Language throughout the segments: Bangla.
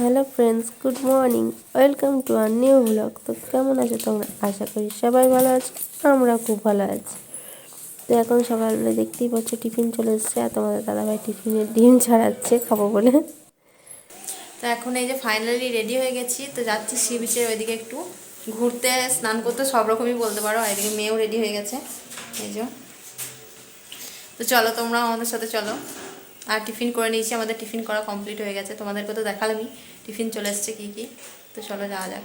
Hello friends, good morning. Welcome to our new blog. তো কেমন আছো তোমরা? আশা করি সবাই ভালো আছো, আমরা খুব ভালো আছি। তো এখন সকালবেলা দেখতেই পাচ্ছ টিফিন চলে এসছে, আর তোমাদের দাদাভাই টিফিনে ডিম ছাড়াচ্ছে, খাব বলে। তো এখন এই যে ফাইনালি রেডি হয়ে গেছি, তো যাচ্ছি সি বিচের ওইদিকে একটু ঘুরতে, স্নান করতে, সব রকমই বলতে পারো এদিকে মেয়েও রেডি হয়ে গেছে, এই যে। তো চলো তোমরা আমাদের সাথে চলো। আর টিফিন করে নিয়েছি, আমাদের টিফিন করা কমপ্লিট হয়ে গেছে। তোমাদেরকে তো দেখালামই। টিফিন চলে এসছে কী কী? তো চলো যাওয়া যাক।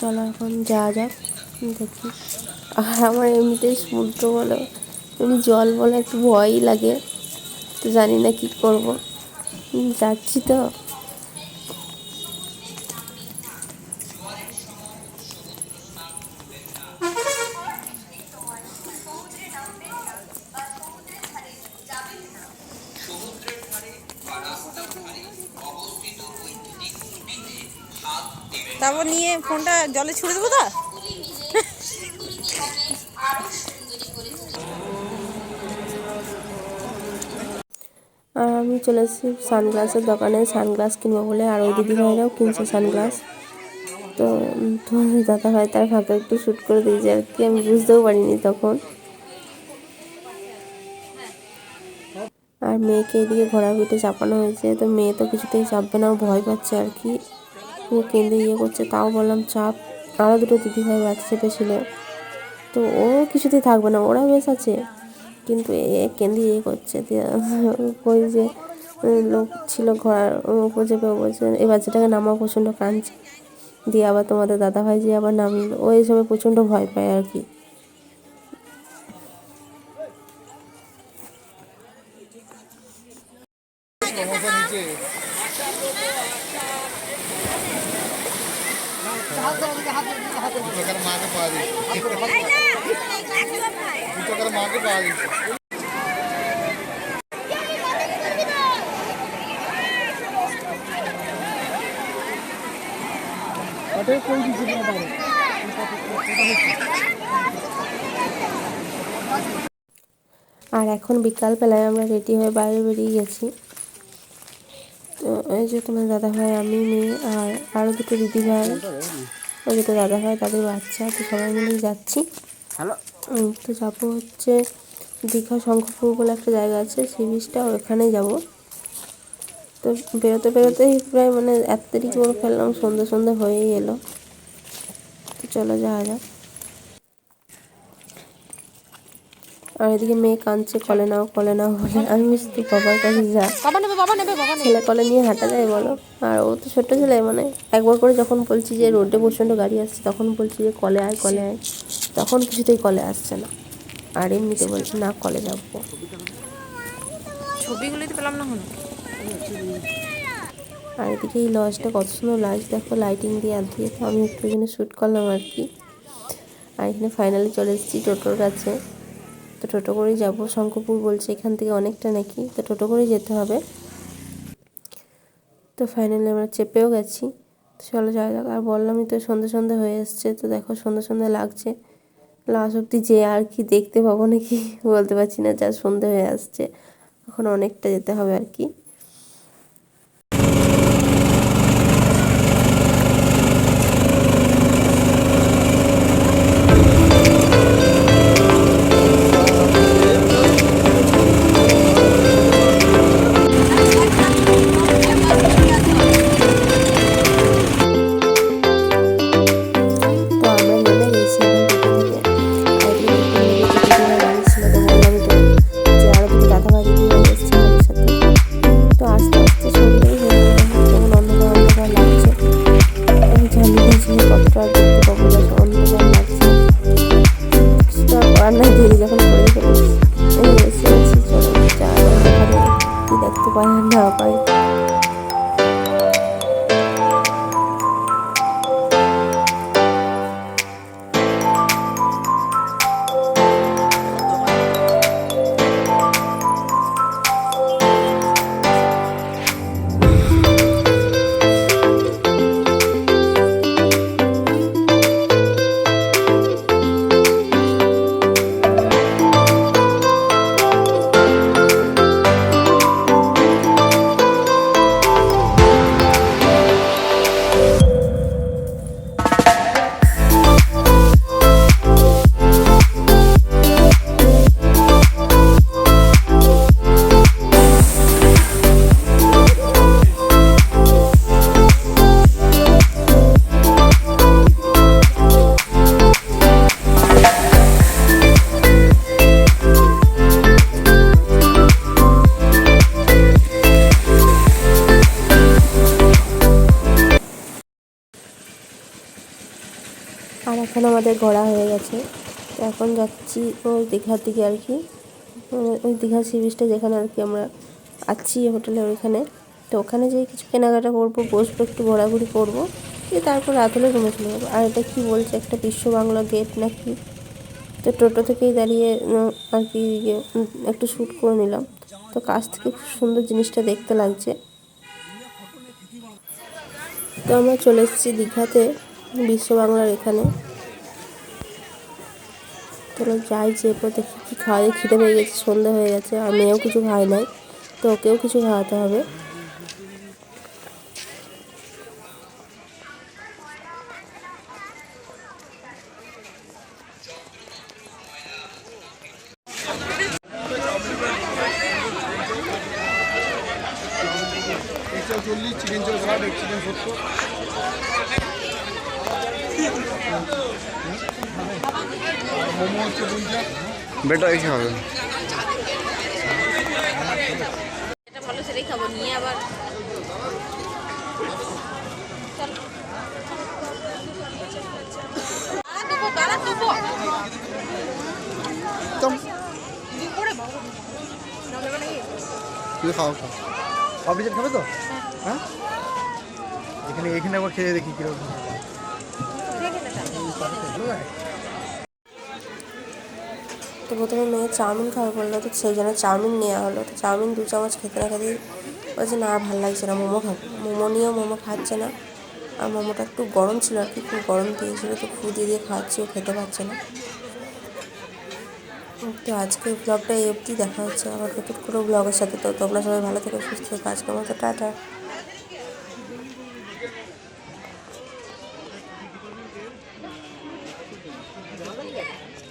চলো এখন যাওয়া যাক, দেখি। আর আমার এমনিতেই সমুদ্র বলো, এমনি জল বলে একটু ভয়ই লাগে, তো জানি না কী করব। যাচ্ছি তো। তারপর নিয়ে ফোনটা জলে ছুড়ে দেবো তো? আর আমি চলে এসেছি সানগ্লাসের দোকানে, সানগ্লাস কিনবো বলে। আর ওই দিদি ভাইরাও কিনছে সানগ্লাস। তো দাদা ভাই তার ফাঁকা একটু শ্যুট করে দিয়েছে আর কি। আমি বুঝতেও পারিনি তখন। আর মেয়েকে এদিকে ঘোড়া পিঠে চাপানো হয়েছে। তো মেয়ে তো কিছুতেই চাপবে না ভয় পাচ্ছে আর কি। ও কেঁদে ইয়ে করছে, তাও বললাম, চাপ আরও দুটো দিদি ভাই বাচ্চা চেপেছিল তো ও কিছুতেই থাকবে না, ওরা বেশ আছে। কিন্তু এ কেন্দি ইয়ে করছে ওই যে লোক ছিল ঘোড়ার উপর চেপে বলছে এই বাচ্চাটাকে নামাও, প্রচণ্ড কাঁদছে। দিয়ে আবার তোমাদের দাদা ভাই যে আবার নামলো, ও এইসবে প্রচণ্ড ভয় পায় আর কি। আর এখন বিকালবেলায় আমরা রেডি হয়ে বাইরে বেরিয়ে গেছি। তো এই যে তোমার দাদা ভাই আমি মেয়ে আর আরও দুটো দিদি ভাই। ওই দুটো দাদা ভাই তাদের বাচ্চা তো সবাই মিলেই যাচ্ছি। তো যাব হচ্ছে দীঘা শঙ্খপুর বলে একটা জায়গা আছে সি বিচটা ওখানেই যাব। তো বেরোতে বেরোতেই প্রায় মানে এত দেরি করে ফেললাম সন্ধ্যে সন্ধ্যে হয়েই এলো। তো চলো যাওয়া যাক। আর এদিকে মেয়ে কাঁদছে কলে নাও কলে নাও বলে আমি তুই বাবার কাছে যা। ছেলে কলে নিয়ে হাঁটা যায় বলো। আর ও তো ছোট্ট ছেলে মানে একবার করে যখন বলছি যে রোডে প্রচণ্ড গাড়ি আসছে তখন বলছি যে কলে আয় কলে আয়। তখন কিছুতেই কলে আসছে না। আর এমনিতে বলছে না কলে যাব। ছবিগুলোই তো পেলাম না আর এদিকে এই লজটা কত সুন্দর লাইট দেখো লাইটিং দিয়ে আর দিয়ে তো আমি একটু এখানে শ্যুট করলাম আর কি। আর এখানে ফাইনালি চলে এসেছি টোটোর কাছে। টোটো করেই যাব। শঙ্করপুর বলছে এখান থেকে অনেকটা নাকি, তো টোটো করেই যেতে হবে। তো ফাইনালি আমরা চেপেও গেছি। তো চলো যাওয়া যাক। আর বললামই তো সন্ধ্যে সন্ধ্যে হয়ে এসছে, তো দেখো সন্ধ্যে সন্ধ্যে লাগছে। লাস্ট অব্দি যে আর কি দেখতে পাবো নাকি বলতে পারছি না, যা সন্ধ্যে হয়ে আসছে। এখন অনেকটা যেতে হবে আর কি। সেটা দিয়ে যখন করে ফেলেছি এসে দেখতে পাই আর না পাই। এখন আমাদের ঘোরা হয়ে গেছে। তো এখন যাচ্ছি ওই দীঘার দিকে আর কি। ওই- দীঘার দীঘা সি বিচটা যেখানে আর কি আমরা আছি হোটেলের ওইখানে। তো ওখানে যেয়ে কিছু কেনাকাটা করব বসবো একটু ঘোরাঘুরি করব। দিয়ে তারপর রাত হলে রুমে চলে যাব। আর এটা কী বলছে? একটা বিশ্ব বাংলা গেট নাকি? তো টোটো থেকেই দাঁড়িয়ে আর কি ইয়ে, একটু শ্যুট করে নিলাম। তো কাছ থেকে খুব সুন্দর জিনিসটা দেখতে লাগছে। তো আমরা চলে এসেছি দীঘাতে বিশ্ব বাংলার এখানে। চলো যাই, যে দেখি কী খাওয়া খিদে পেয়ে গেছে সন্ধ্যা হয়ে গেছে, আর মেয়েও কিছু খায় নাই, তো ওকেও কিছু খাওয়াতে হবে। চিকেন চিকেন মোমো হচ্ছে পঞ্চাশ বেটা এসে হবে এটা ভালো সেটাই খাব নিয়ে আবার তুই খাও খাও। অফিসের খাবে তো? হ্যাঁ? এখানে এখানে আবার খেয়ে দেখি কীরকম। তো প্রথমে মেয়ে চাউমিন খাবে বলল, তো সেই জন্য চাউমিন নেওয়া হলো। তো চাউমিন দু চামচ খেতে না খেতেই বলছে, না ভালো লাগছে না, মোমো খাব। মোমো নিয়েও মোমো খাচ্ছে না। আর মোমোটা একটু গরম ছিল আর কি, খুব গরম দিয়েছিল, তো ফু দিয়ে খাওয়াচ্ছি ও খেতে পারছে না। তো আজকের ব্লগটা এই অবধি দেখা হচ্ছে। আবার নতুন কোনো ব্লগের সাথে। তো তোমরা সবাই ভালো থেকো, সুস্থ থেকো। আজকের মতো টাটা।